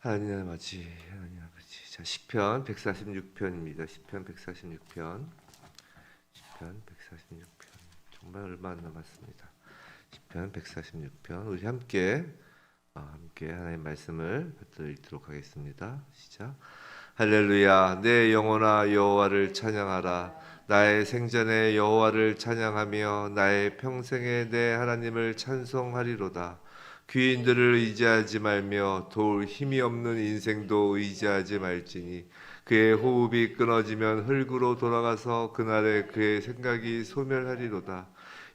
하나님 아버지, 하나님 아버지. 자, 시편 146편입니다. 시편 146편. 시편 146편. 정말 얼마 안 남았습니다. 시편 146편. 우리 함께 어, 함께 하나님 말씀을 뱉어 읽도록 하겠습니다. 시작. 할렐루야 내 영혼아 여호와를 찬양하라 나의 생전에 여호와를 찬양하며 나의 평생에 내 하나님을 찬송하리로다 귀인들을 의지하지 말며 도울 힘이 없는 인생도 의지하지 말지니 그의 호흡이 끊어지면 흙으로 돌아가서 그날에 그의 생각이 소멸하리로다.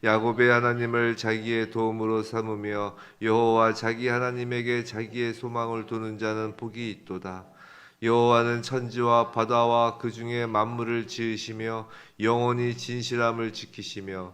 야곱의 하나님을 자기의 도움으로 삼으며 여호와 자기 하나님에게 자기의 소망을 두는 자는 복이 있도다. 여호와는 천지와 바다와 그 중에 만물을 지으시며 영원히 진실함을 지키시며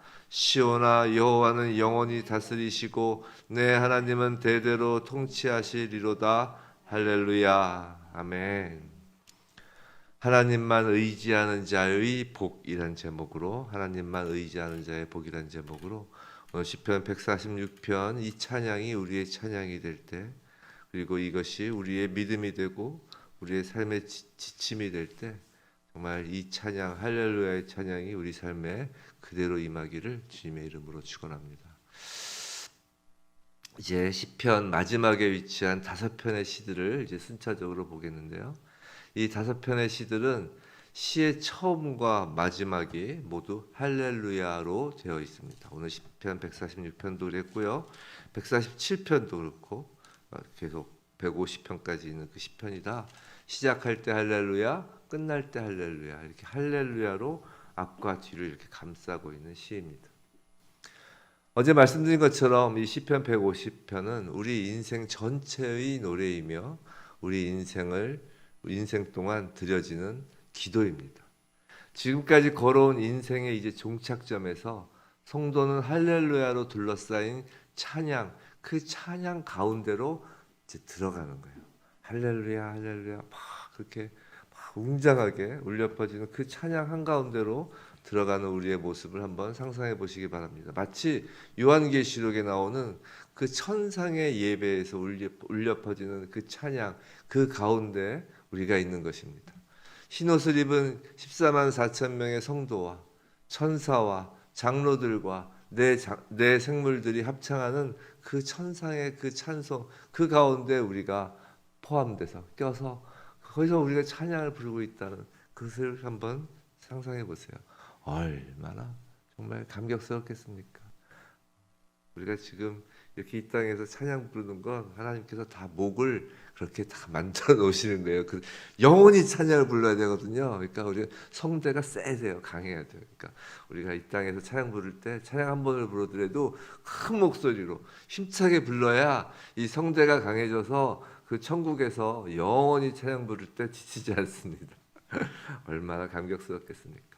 시온아 여호와는 영원히 다스리시고 내 하나님은 대대로 통치하시리로다. 할렐루야. 아멘. 하나님만 의지하는 자의 복이란 제목으로 하나님만 의지하는 자의 복이란 제목으로 오늘 시편 146편 이 찬양이 우리의 찬양이 될 때 그리고 이것이 우리의 믿음이 되고 우리의 삶의 지, 지침이 될때 정말 이 찬양 할렐루야의 찬양이 우리 삶에 그대로 임하기를 주님의 이름으로 축원합니다. 이제 시편 마지막에 위치한 다섯 편의 시들을 이제 순차적으로 보겠는데요. 이 다섯 편의 시들은 시의 처음과 마지막이 모두 할렐루야로 되어 있습니다. 오늘 시편 146편도 그랬고요. 147편도 그렇고 어, 계속 150편까지 있는 그 시편이다. 시작할 때 할렐루야, 끝날 때 할렐루야. 이렇게 할렐루야로 앞과 뒤를 이렇게 감싸고 있는 시입니다. 어제 말씀드린 것처럼 이 시편 150편은 우리 인생 전체의 노래이며 우리 인생을 인생 동안 드려지는 기도입니다. 지금까지 걸어온 인생의 이제 종착점에서 성도는 할렐루야로 둘러싸인 찬양, 그 찬양 가운데로 이제 들어가는 거예요. 할렐루야, 할렐루야, 막 그렇게 막 웅장하게 울려 퍼지는 그 찬양 한 가운데로 들어가는 우리의 모습을 한번 상상해 보시기 바랍니다. 마치 요한계시록에 나오는 그 천상의 예배에서 울려, 울려 퍼지는 그 찬양, 그 가운데 우리가 있는 것입니다. 흰옷을 입은 14만 4천 명의 성도와 천사와 장로들과 내, 자, 내 생물들이 합창하는 그 천상의 그 찬송 그 가운데 우리가 포함돼서 껴서 거기서 우리가 찬양을 부르고 있다는 그것을 한번 상상해 보세요. 얼마나 정말 감격스럽겠습니까? 우리가 지금 이렇게 이 땅에서 찬양 부르는 건 하나님께서 다 목을 그렇게 다 만들어 놓으시는 거예요. 그 영원히 찬양을 불러야 되거든요. 그러니까 우리 성대가 세세요. 강해야 돼요. 그러니까 우리가 이 땅에서 찬양 부를 때 찬양 한 번을 부르더라도 큰 목소리로 힘차게 불러야 이 성대가 강해져서 그 천국에서 영원히 찬양 부를 때 지치지 않습니다. 얼마나 감격스럽겠습니까?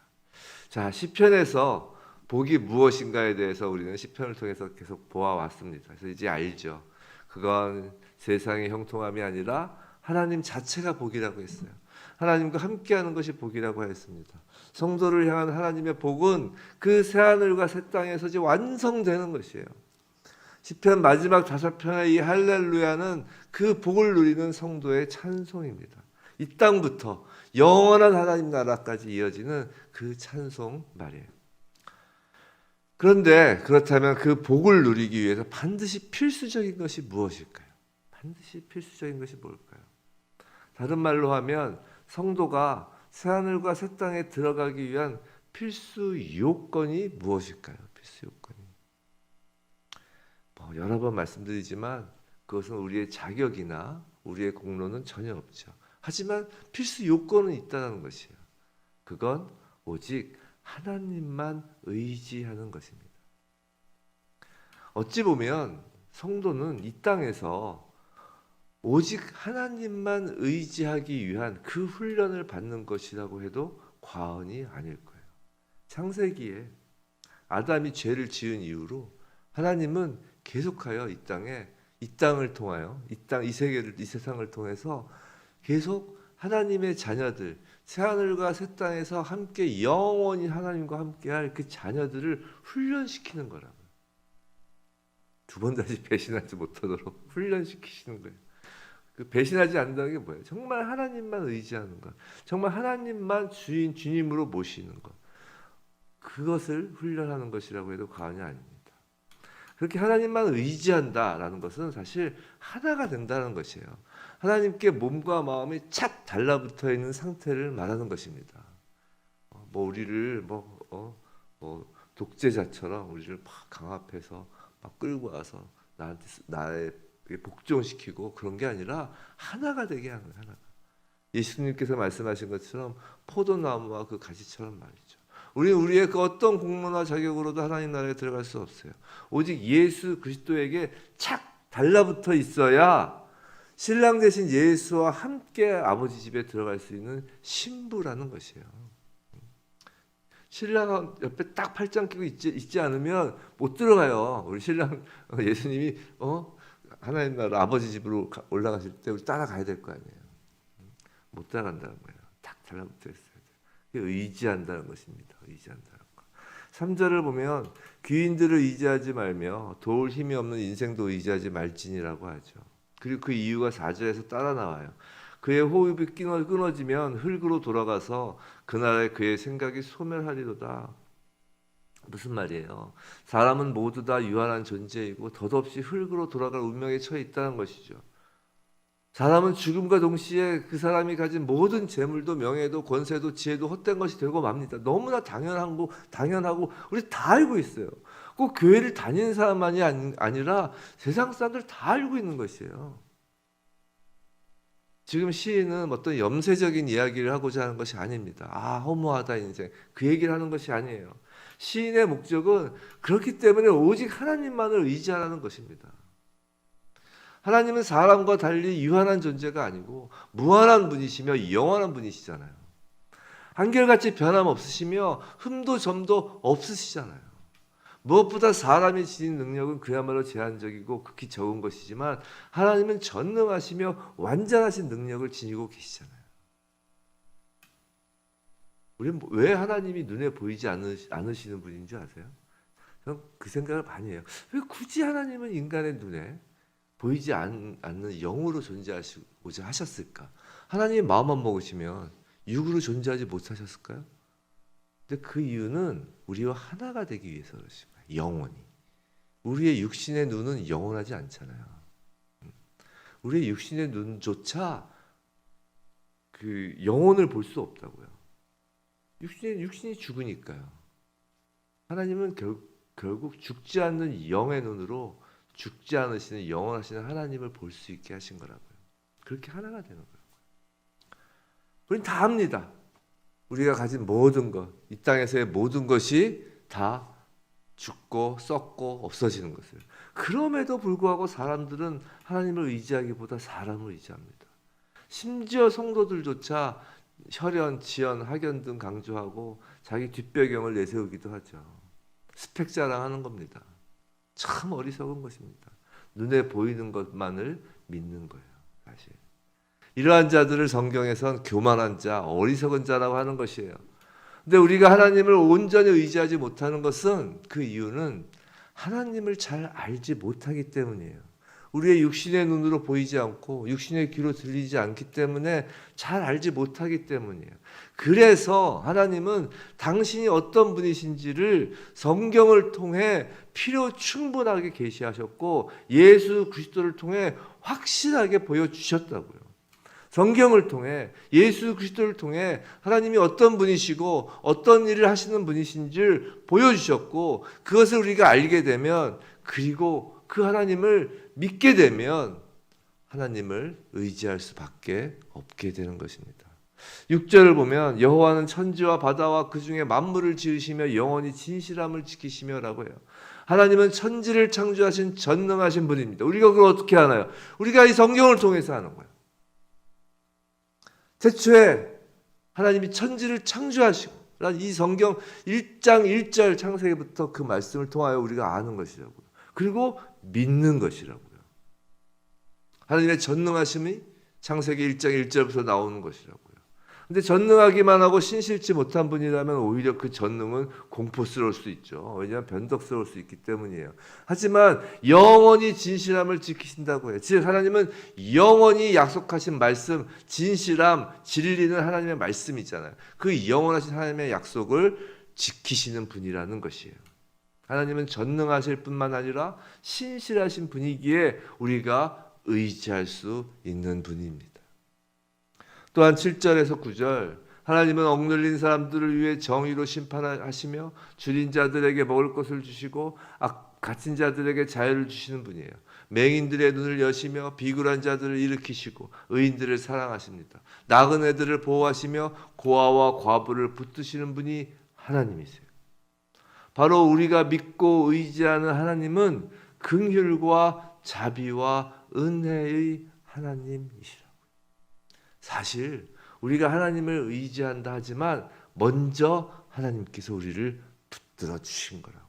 자, 시편에서 복이 무엇인가에 대해서 우리는 시편을 통해서 계속 보아왔습니다. 그래서 이제 알죠. 그건 세상의 형통함이 아니라 하나님 자체가 복이라고 했어요. 하나님과 함께하는 것이 복이라고 했습니다. 성도를 향한 하나님의 복은 그 새 하늘과 새 땅에서 완성되는 것이에요. 시편 마지막 다섯 편의 이 할렐루야는 그 복을 누리는 성도의 찬송입니다. 이 땅부터 영원한 하나님 나라까지 이어지는 그 찬송 말이에요. 그런데 그렇다면 그 복을 누리기 위해서 반드시 필수적인 것이 무엇일까요? 반드시 필수적인 것이 뭘까요? 다른 말로 하면 성도가 새하늘과 새 땅에 들어가기 위한 필수 요건이 무엇일까요? 필수 요건이. 뭐 여러 번 말씀드리지만 그것은 우리의 자격이나 우리의 공로는 전혀 없죠. 하지만 필수 요건은 있다는 것이에요. 그건 오직 하나님만 의지하는 것입니다. 어찌 보면 성도는 이 땅에서 오직 하나님만 의지하기 위한 그 훈련을 받는 것이라고 해도 과언이 아닐 거예요. 창세기에 아담이 죄를 지은 이후로 하나님은 계속하여 이 땅에 이 땅을 통하여 이 땅 이 세계를 이 세상을 통해서 계속 하나님의 자녀들 새 하늘과 새 땅에서 함께 영원히 하나님과 함께할 그 자녀들을 훈련시키는 거라고요. 두번 다시 배신하지 못하도록 훈련시키시는 거예요. 그 배신하지 않는다는 게 뭐예요? 정말 하나님만 의지하는 것, 정말 하나님만 주인 주님으로 모시는 것, 그것을 훈련하는 것이라고 해도 과언이 아닙니다. 그렇게 하나님만 의지한다라는 것은 사실 하나가 된다는 것이에요. 하나님께 몸과 마음이 착 달라붙어 있는 상태를 말하는 것입니다. 어, 뭐 우리를 뭐, 어, 뭐 독재자처럼 우리를 막 강압해서 막 끌고 와서 나한테 쓰- 나의 복종시키고 그런 게 아니라 하나가 되게 하는 하나가. 예수님께서 말씀하신 것처럼 포도나무와 그 가지처럼 말이죠. 우리는 우리의 그 어떤 공로나 자격으로도 하나님 나라에 들어갈 수 없어요. 오직 예수 그리스도에게 착 달라붙어 있어야 신랑 대신 예수와 함께 아버지 집에 들어갈 수 있는 신부라는 것이에요. 신랑 옆에 딱 팔짱 끼고 있지, 있지 않으면 못 들어가요. 우리 신랑 어, 예수님이 어 하나님 나라 아버지 집으로 가- 올라가실 때 우리 따라가야 될 거 아니에요. 못 따라간다는 거예요. 딱 달라붙어 있어야 돼요. 의지한다는 것입니다. 의지한다는 거. 3절을 보면 귀인들을 의지하지 말며 도울 힘이 없는 인생도 의지하지 말지니라고 하죠. 그리고 그 이유가 4절에서 따라 나와요. 그의 호흡이 끊어, 끊어지면 흙으로 돌아가서 그날에 그의 생각이 소멸하리로다. 무슨 말이에요? 사람은 모두 다 유한한 존재이고 덧없이 흙으로 돌아갈 운명에 처해 있다는 것이죠. 사람은 죽음과 동시에 그 사람이 가진 모든 재물도 명예도 권세도 지혜도 헛된 것이 되고 맙니다. 너무나 당연한 거 당연하고 우리 다 알고 있어요. 꼭 교회를 다니는 사람만이 아니- 아니라 세상 사람들 다 알고 있는 것이에요. 지금 시인은 어떤 염세적인 이야기를 하고자 하는 것이 아닙니다. 아, 허무하다 인생. 그 얘기를 하는 것이 아니에요. 시인의 목적은 그렇기 때문에 오직 하나님만을 의지하라는 것입니다. 하나님은 사람과 달리 유한한 존재가 아니고 무한한 분이시며 영원한 분이시잖아요. 한결같이 변함없으시며 흠도 점도 없으시잖아요. 무엇보다 사람이 지닌 능력은 그야말로 제한적이고 극히 적은 것이지만 하나님은 전능하시며 완전하신 능력을 지니고 계시잖아요. 우리는 뭐왜 하나님이 눈에 보이지 않으시, 않으시는 분인 줄 아세요? 저는 그 생각을 많이 해요. 왜 굳이 하나님은 인간의 눈에 보이지 않, 않는 영으로 존재하시고자 하셨을까? 하나님이 마음만 먹으시면 육으로 존재하지 못하셨을까요? 근데 그 이유는 우리와 하나가 되기 위해서 그러신 거예요. 영원히. 우리의 육신의 눈은 영원하지 않잖아요. 음. 우리의 육신의 눈조차 그 영혼을 볼 수 없다고요. 육신이 육신이 죽으니까요. 하나님은 결, 결국 죽지 않는 영의 눈으로 죽지 않으시는 영원하시는 하나님을 볼 수 있게 하신 거라고요. 그렇게 하나가 되는 거예요. 우리는 다 합니다. 우리가 가진 모든 것, 이 땅에서의 모든 것이 다 죽고 썩고 없어지는 것을. 그럼에도 불구하고 사람들은 하나님을 의지하기보다 사람을 의지합니다. 심지어 성도들조차 혈연, 지연, 학연 등 강조하고 자기 뒷배경을 내세우기도 하죠. 스펙 자랑하는 겁니다. 참 어리석은 것입니다. 눈에 보이는 것만을 믿는 거예요, 사실. 이러한 자들을 성경에선 교만한 자, 어리석은 자라고 하는 것이에요. 근데 우리가 하나님을 온전히 의지하지 못하는 것은 그 이유는 하나님을 잘 알지 못하기 때문이에요. 우리의 육신의 눈으로 보이지 않고 육신의 귀로 들리지 않기 때문에 잘 알지 못하기 때문이에요. 그래서 하나님은 당신이 어떤 분이신지를 성경을 통해 필요 충분하게 계시하셨고 예수 그리스도를 통해 확실하게 보여 주셨다고요. 성경을 통해 예수 그리스도를 통해 하나님이 어떤 분이시고 어떤 일을 하시는 분이신지를 보여주셨고 그것을 우리가 알게 되면 그리고 그 하나님을 믿게 되면 하나님을 의지할 수밖에 없게 되는 것입니다. 6절을 보면 여호와는 천지와 바다와 그 중에 만물을 지으시며 영원히 진실함을 지키시며라고 해요. 하나님은 천지를 창조하신 전능하신 분입니다. 우리가 그걸 어떻게 하나요? 우리가 이 성경을 통해서 하는 거예요. 태초에 하나님이 천지를 창조하시고 이 성경 1장 1절 창세기부터 그 말씀을 통하여 우리가 아는 것이라고요. 그리고 믿는 것이라고요. 하나님의 전능하심이 창세기 1장 1절부터 나오는 것이라고요. 근데 전능하기만 하고 신실치 못한 분이라면 오히려 그 전능은 공포스러울 수 있죠. 왜냐하면 변덕스러울 수 있기 때문이에요. 하지만 영원히 진실함을 지키신다고 해요. 즉 하나님은 영원히 약속하신 말씀, 진실함, 진리는 하나님의 말씀이잖아요. 그 영원하신 하나님의 약속을 지키시는 분이라는 것이에요. 하나님은 전능하실 뿐만 아니라 신실하신 분이기에 우리가 의지할 수 있는 분입니다. 또한 7절에서 9절 하나님은 억눌린 사람들을 위해 정의로 심판하시며 줄인 자들에게 먹을 것을 주시고 악, 갇힌 자들에게 자유를 주시는 분이에요. 맹인들의 눈을 여시며 비굴한 자들을 일으키시고 의인들을 사랑하십니다. 나그네들을 보호하시며 고아와 과부를 붙드시는 분이 하나님이세요. 바로 우리가 믿고 의지하는 하나님은 긍휼과 자비와 은혜의 하나님이시라. 사실 우리가 하나님을 의지한다 하지만 먼저 하나님께서 우리를 붙들어 주신 거라고.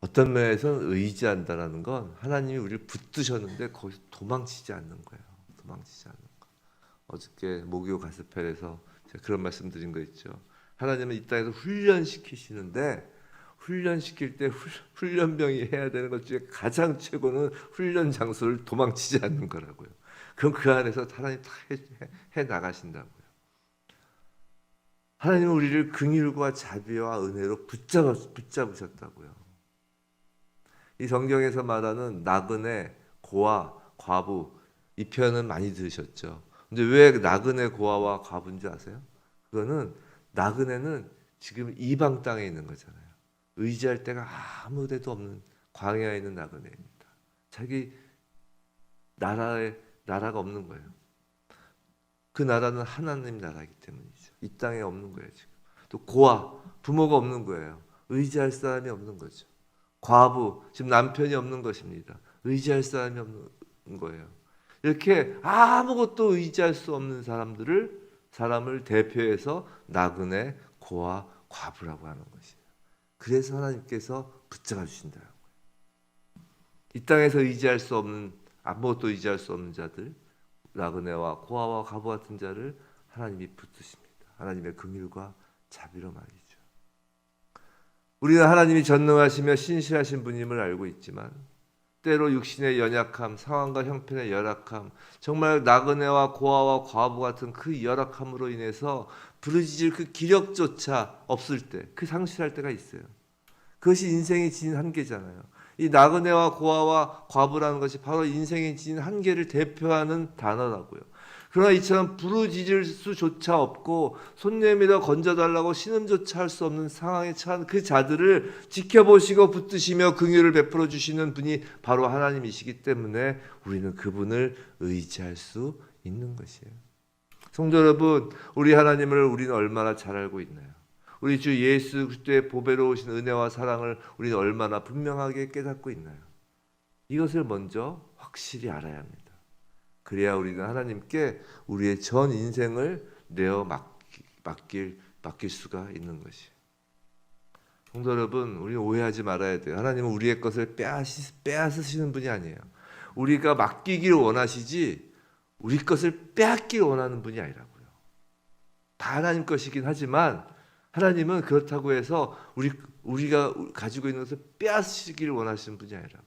어떤 면에서는 의지한다라는 건 하나님이 우리를 붙드셨는데 거기서 도망치지 않는 거예요. 도망치지 않는 거. 어저께 목요 가스펠에서 그런 말씀 드린 거 있죠. 하나님은 이 땅에서 훈련시키시는데 훈련시킬 때 훈련병이 해야 되는 것 중에 가장 최고는 훈련 장소를 도망치지 않는 거라고요. 그럼 그 안에서 하나님 다 해, 해 나가신다고요. 하나님은 우리를 긍휼과 자비와 은혜로 붙잡아, 붙잡으셨다고요. 이 성경에서 말하는 나그네, 고아, 과부 이 표현은 많이 들으셨죠. 근데 왜 나그네, 고아와 과부인 줄 아세요? 그거는 나그네는 지금 이방 땅에 있는 거잖아요. 의지할 데가 아무 데도 없는 광야에 있는 나그네입니다. 자기 나라에 나라가 없는 거예요. 그 나라는 하나님 나라이기 때문이죠. 이 땅에 없는 거예요, 지금. 또 고아, 부모가 없는 거예요. 의지할 사람이 없는 거죠. 과부, 지금 남편이 없는 것입니다. 의지할 사람이 없는 거예요. 이렇게 아무것도 의지할 수 없는 사람들을 사람을 대표해서 나그네, 고아, 과부라고 하는 것이에요. 그래서 하나님께서 붙잡아 주신다고요. 이 땅에서 의지할 수 없는 아무것도 의지할 수 없는 자들, 나그네와 고아와 과부 같은 자를 하나님이 붙드십니다. 하나님의 긍휼과 자비로 말이죠. 우리는 하나님이 전능하시며 신실하신 분임을 알고 있지만 때로 육신의 연약함, 상황과 형편의 열악함, 정말 나그네와 고아와 과부 같은 그 열악함으로 인해서 부르짖을 그 기력조차 없을 때, 그 상실할 때가 있어요. 그것이 인생의 진 한계잖아요. 이 나그네와 고아와 과부라는 것이 바로 인생의 진 한계를 대표하는 단어라고요. 그러나 이처럼 부르짖을 수조차 없고 손 내밀어 건져달라고 신음조차 할 수 없는 상황에 처한 그 자들을 지켜보시고 붙드시며 긍휼을 베풀어 주시는 분이 바로 하나님이시기 때문에 우리는 그분을 의지할 수 있는 것이에요. 성도 여러분, 우리 하나님을 우리는 얼마나 잘 알고 있나요? 우리 주 예수 그리스도의 보배로우신 은혜와 사랑을 우리는 얼마나 분명하게 깨닫고 있나요? 이것을 먼저 확실히 알아야 합니다. 그래야 우리는 하나님께 우리의 전 인생을 내어 맡길, 맡길 수가 있는 것이. 성도 여러분, 우리 오해하지 말아야 돼요. 하나님은 우리의 것을 빼앗으, 빼앗으시는 분이 아니에요. 우리가 맡기길 원하시지 우리 것을 빼앗길 원하는 분이 아니라고요. 다 하나님 것이긴 하지만 하나님은 그렇다고 해서 우리 우리가 가지고 있는 것을 빼앗으시기를 원하시는 분이 아니라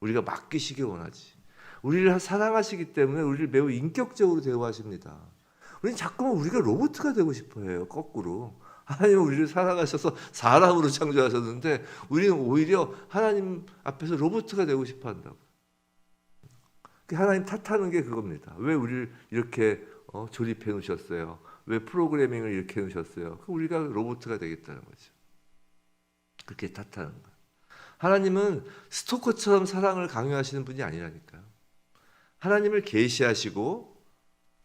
우리가 맡기시길 원하지. 우리를 사랑하시기 때문에 우리를 매우 인격적으로 대우하십니다. 우리는 자꾸만 우리가 로봇가 되고 싶어해요. 거꾸로. 하나님은 우리를 사랑하셔서 사람으로 창조하셨는데 우리는 오히려 하나님 앞에서 로봇가 되고 싶어 한다고. 하나님 탓하는 게 그겁니다. 왜 우리를 이렇게 어, 조립해 놓으셨어요? 왜 프로그래밍을 이렇게 해 놓으셨어요? 우리가 로봇가 되겠다는 거죠. 그렇게 탓하는 거예요. 하나님은 스토커처럼 사랑을 강요하시는 분이 아니라니까요. 하나님을 계시하시고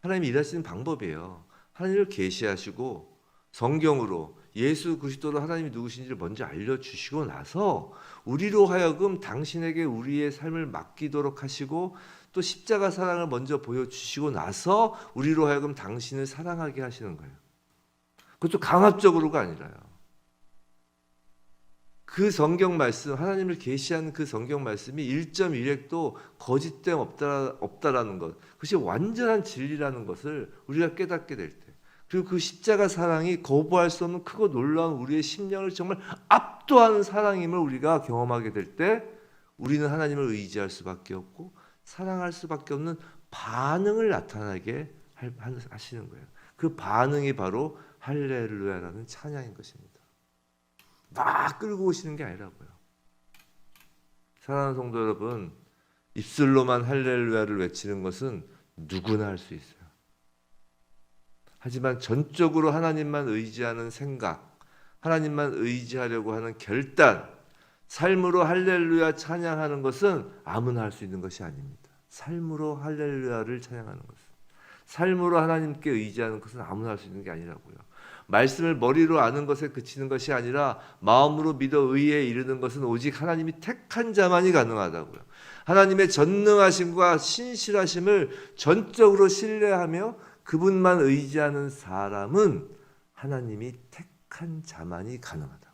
하나님이 일하시는 방법이에요. 하나님을 계시하시고 성경으로 예수 그리스도로 하나님이 누구신지를 먼저 알려주시고 나서 우리로 하여금 당신에게 우리의 삶을 맡기도록 하시고 또 십자가 사랑을 먼저 보여주시고 나서 우리로 하여금 당신을 사랑하게 하시는 거예요. 그것도 강압적으로가 아니라요. 그 성경 말씀, 하나님을 계시하는 그 성경 말씀이 1.1핵도 거짓됨 없다, 없다라는 것, 그것이 완전한 진리라는 것을 우리가 깨닫게 될 때, 그리고 그 십자가 사랑이 거부할 수 없는 크고 놀라운 우리의 심령을 정말 압도하는 사랑임을 우리가 경험하게 될 때, 우리는 하나님을 의지할 수밖에 없고 사랑할 수밖에 없는 반응을 나타나게 할- 하시는 거예요. 그 반응이 바로 할렐루야라는 찬양인 것입니다. 막 끌고 오시는 게 아니라고요. 사랑하는 성도 여러분, 입술로만 할렐루야를 외치는 것은 누구나 할 수 있어요. 하지만 전적으로 하나님만 의지하는 생각, 하나님만 의지하려고 하는 결단, 삶으로 할렐루야 찬양하는 것은 아무나 할 수 있는 것이 아닙니다. 삶으로 할렐루야를 찬양하는 것은 삶으로 하나님께 의지하는 것은 아무나 할 수 있는 게 아니라고요. 말씀을 머리로 아는 것에 그치는 것이 아니라 마음으로 믿어 의에 이르는 것은 오직 하나님이 택한 자만이 가능하다고요. 하나님의 전능하심과 신실하심을 전적으로 신뢰하며 그분만 의지하는 사람은 하나님이 택한 자만이 가능하다.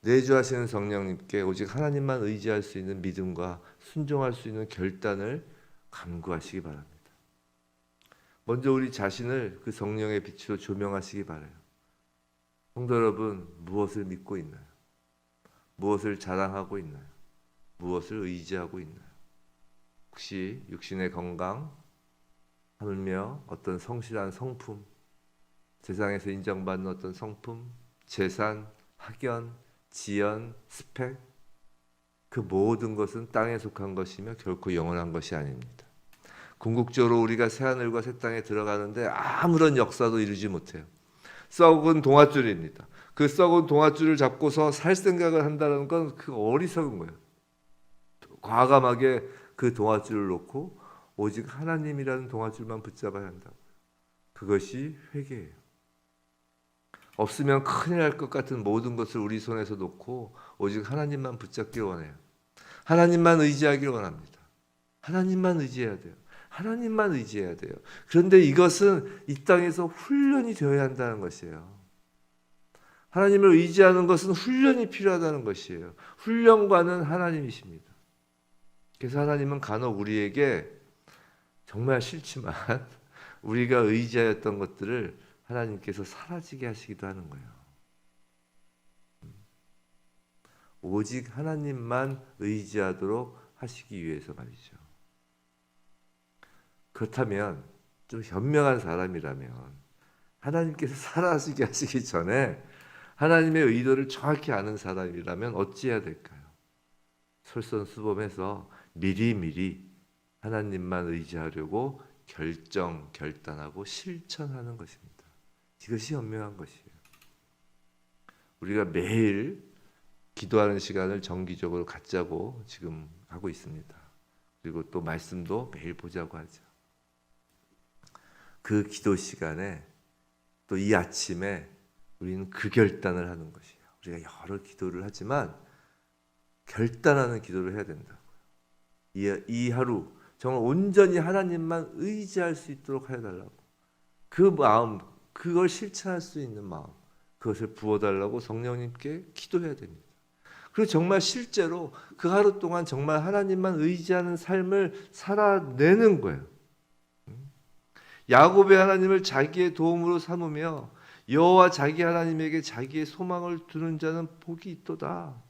내주하시는 성령님께 오직 하나님만 의지할 수 있는 믿음과 순종할 수 있는 결단을 간구하시기 바랍니다. 먼저 우리 자신을 그 성령의 빛으로 조명하시기 바라요. 성도 여러분, 무엇을 믿고 있나요? 무엇을 자랑하고 있나요? 무엇을 의지하고 있나요? 혹시 육신의 건강, 하물며 어떤 성실한 성품, 세상에서 인정받는 어떤 성품, 재산, 학연, 지연, 스펙, 그 모든 것은 땅에 속한 것이며 결코 영원한 것이 아닙니다. 궁극적으로 우리가 새하늘과 새 땅에 들어가는데 아무런 역사도 이루지 못해요. 썩은 동아줄입니다. 그 썩은 동아줄을 잡고서 살 생각을 한다는 건 그 어리석은 거예요. 과감하게 그 동아줄을 놓고 오직 하나님이라는 동아줄만 붙잡아야 한다고. 그것이 회개예요. 없으면 큰일 날 것 같은 모든 것을 우리 손에서 놓고 오직 하나님만 붙잡길 원해요. 하나님만 의지하길 원합니다. 하나님만 의지해야 돼요. 하나님만 의지해야 돼요. 그런데 이것은 이 땅에서 훈련이 되어야 한다는 것이에요. 하나님을 의지하는 것은 훈련이 필요하다는 것이에요. 훈련과는 하나님이십니다. 그래서 하나님은 간혹 우리에게 정말 싫지만 우리가 의지하였던 것들을 하나님께서 사라지게 하시기도 하는 거예요. 오직 하나님만 의지하도록 하시기 위해서 말이죠. 그렇다면 좀 현명한 사람이라면 하나님께서 사라지게 하시기 전에 하나님의 의도를 정확히 아는 사람이라면 어찌해야 될까요? 솔선수범해서 미리미리 하나님만 의지하려고 결정, 결단하고 실천하는 것입니다. 이것이 현명한 것이에요. 우리가 매일 기도하는 시간을 정기적으로 갖자고 지금 하고 있습니다. 그리고 또 말씀도 매일 보자고 하죠. 그 기도 시간에 또 이 아침에 우리는 그 결단을 하는 것이에요. 우리가 여러 기도를 하지만 결단하는 기도를 해야 된다고요. 이, 이 하루 정말 온전히 하나님만 의지할 수 있도록 해달라고. 그 마음, 그걸 실천할 수 있는 마음, 그것을 부어달라고 성령님께 기도해야 됩니다. 그리고 정말 실제로 그 하루 동안 정말 하나님만 의지하는 삶을 살아내는 거예요. 야곱의 하나님을 자기의 도움으로 삼으며 여호와 자기 하나님에게 자기의 소망을 두는 자는 복이 있도다.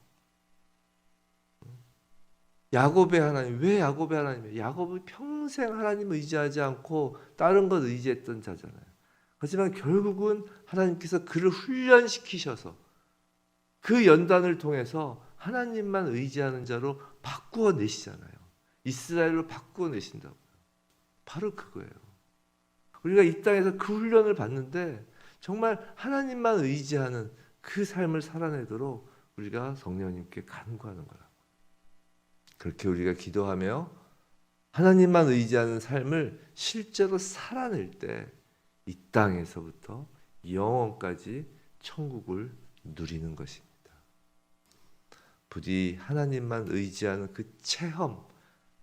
야곱의 하나님 왜 야곱의 하나님이에요? 야곱은 평생 하나님 의지하지 않고 다른 것 의지했던 자잖아요. 하지만 결국은 하나님께서 그를 훈련시키셔서 그 연단을 통해서 하나님만 의지하는 자로 바꾸어 내시잖아요. 이스라엘로 바꾸어 내신다고요. 바로 그거예요. 우리가 이 땅에서 그 훈련을 받는데 정말 하나님만 의지하는 그 삶을 살아내도록 우리가 성령님께 간구하는 거라. 그렇게 우리가 기도하며 하나님만 의지하는 삶을 실제로 살아낼 때 이 땅에서부터 영원까지 천국을 누리는 것입니다. 부디 하나님만 의지하는 그 체험,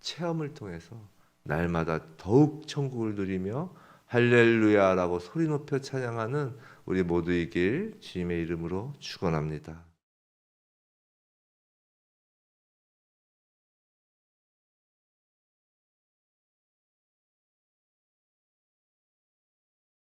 체험을 통해서 날마다 더욱 천국을 누리며 할렐루야라고 소리 높여 찬양하는 우리 모두이길 주님의 이름으로 축원합니다.